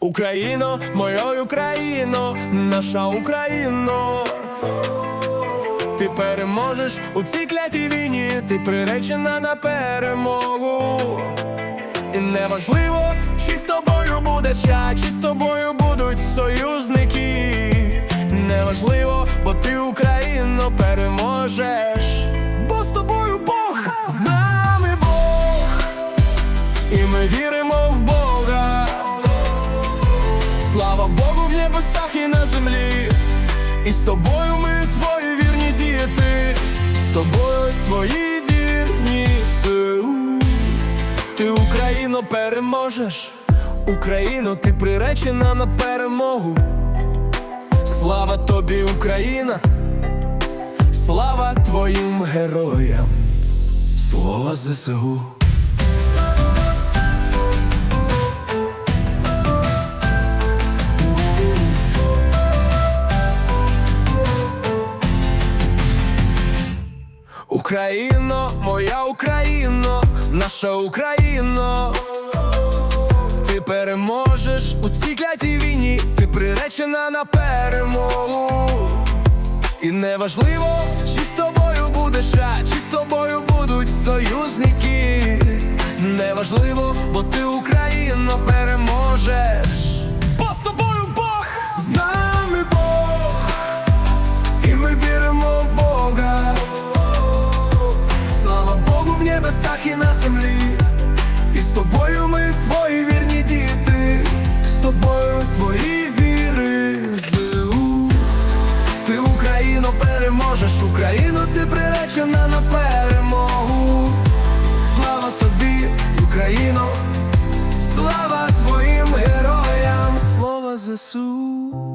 Україно, моя Україно, наша Україно. Ти переможеш у цій клятій війні, ти приречена на перемогу. І неважливо, чи з тобою буде ща, чи з тобою будуть союзники. Неважливо, бо ти Україно переможеш. Бо з тобою Бог, з нами Бог, і ми віримо Слава Богу в небесах і на землі. І з тобою ми твої вірні діти, з тобою твої вірні сил. Ти Україно переможеш, Україно, ти приречена на перемогу. Слава тобі, Україна, слава твоїм героям, слова ЗСУ. Україно, моя Україно, наша Україно, ти переможеш у цій клятій війні, ти приречена на перемогу. І неважливо, чи з тобою буде ша, чи з тобою будуть союзники. Неважливо, бо ти Україно переможеш. І на землі. І з тобою ми твої вірні діти, з тобою твої віри ЗУ. Ти Україно переможеш, Україну ти приречена на перемогу. Слава тобі, Україно, слава твоїм героям, слава ЗСУ.